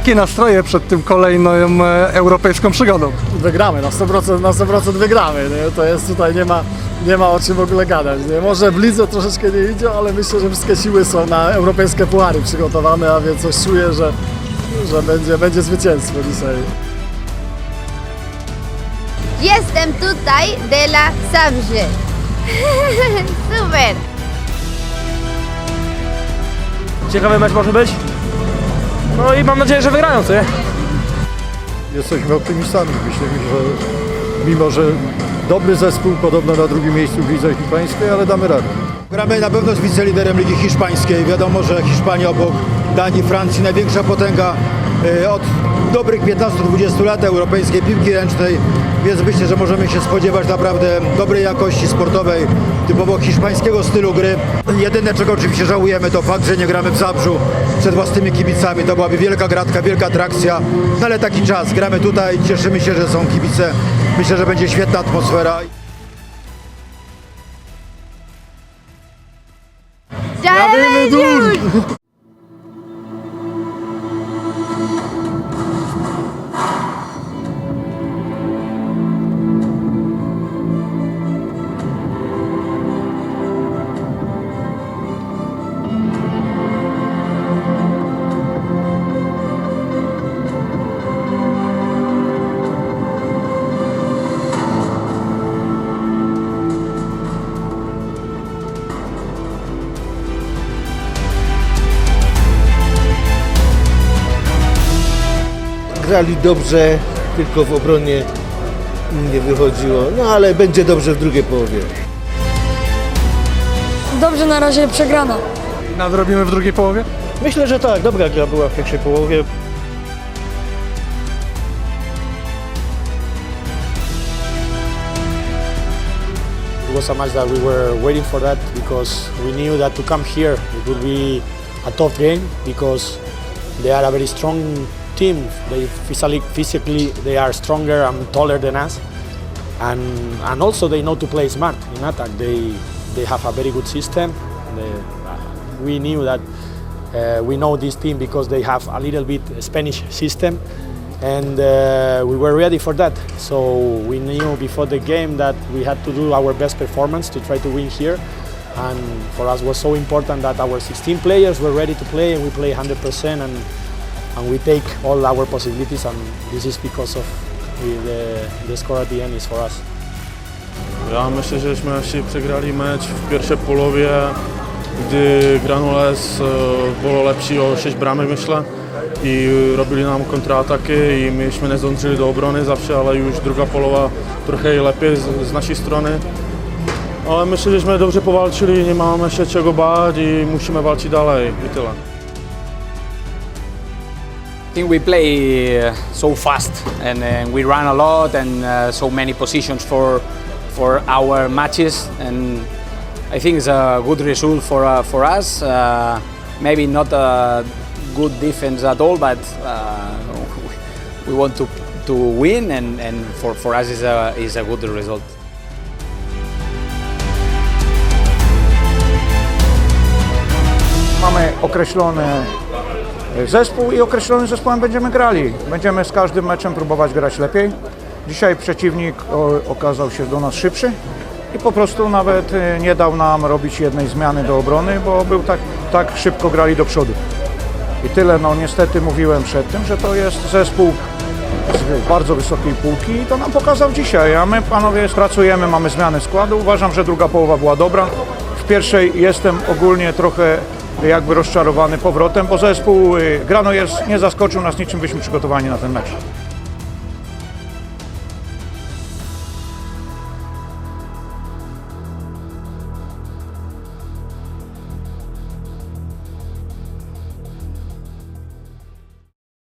Jakie nastroje przed tym kolejną e, europejską przygodą? Wygramy, na 100%, na 100% wygramy. Nie? To jest tutaj, nie ma, nie ma o czym w ogóle gadać. Nie? Może w lidze troszeczkę nie idzie, ale myślę, że wszystkie siły są na europejskie puary przygotowane, a więc coś czuję, że, że będzie, będzie zwycięstwo dzisiaj. Jestem tutaj de la Zabrze. Super. Ciekawy mecz może być. No i mam nadzieję, że wygrają, co nie? Jesteśmy optymistami. Myślimy, że mimo, że dobry zespół, podobno na drugim miejscu w lidze hiszpańskiej, ale damy radę. Gramy na pewno z wiceliderem Ligi Hiszpańskiej. Wiadomo, że Hiszpania obok Danii, Francji największa potęga e, od dobrych 15-20 lat europejskiej piłki ręcznej, więc myślę, że możemy się spodziewać naprawdę dobrej jakości sportowej, typowo hiszpańskiego stylu gry. Jedyne, czego oczywiście żałujemy, to fakt, że nie gramy w Zabrzu przed własnymi kibicami. To byłaby wielka gratka, wielka atrakcja, no ale taki czas. Gramy tutaj, cieszymy się, że są kibice. Myślę, że będzie świetna atmosfera. Jadę już! Grali dobrze, tylko w obronie nie wychodziło. No ale będzie dobrze w drugiej połowie. Dobrze na razie przegrana. Nadrobimy w drugiej połowie? Myślę, że tak. Dobra gra była w pierwszej połowie. It was a match that we were waiting for that because we knew that to come here it would be a tough game because they are a very strong team. They physically, physically they are stronger and taller than us, and and also they know to play smart in attack. They they have a very good system. They, uh, we knew that uh, we know this team because they have a little bit Spanish system, and uh, we were ready for that. So we knew before the game that we had to do our best performance to try to win here. And for us was so important that our 16 players were ready to play and we play 100% and, and we take all our possibilities and this is because of the, the score at the end is for us. Já myślę, że jsme si przegrali meč v pierwszej polowie, kdy Granules e, bylo lepší o 6 bramek, myślę. I robili nám kontrataky i my jsme nezdążyli do obrony zawsze, ale już druga polowa trochę lepiej z, z naszej strony. Ale myślę, że jsme dobře powalczyli, nie máme się czego bać i musimy walczyć dalej i tyle. I think we play uh, so fast and uh, we run a lot and uh, so many positions for for our matches and I think it's a good result for uh, for us. Uh, maybe not a good defense at all, but we want to to win and, and for, for us is a is a good result. Mamy określony zespół i określonym zespołem będziemy grali. Będziemy z każdym meczem próbować grać lepiej. Dzisiaj przeciwnik okazał się do nas szybszy i po prostu nawet y, nie dał nam robić jednej zmiany do obrony, bo był tak, tak szybko grali do przodu. I tyle, no niestety mówiłem przed tym, że to jest zespół z bardzo wysokiej półki i to nam pokazał dzisiaj, a my panowie pracujemy, mamy zmiany składu. Uważam, że druga połowa była dobra. W pierwszej jestem ogólnie trochę jakby rozczarowany powrotem, bo zespół y, Granollers nie zaskoczył nas niczym, byliśmy przygotowani na ten mecz.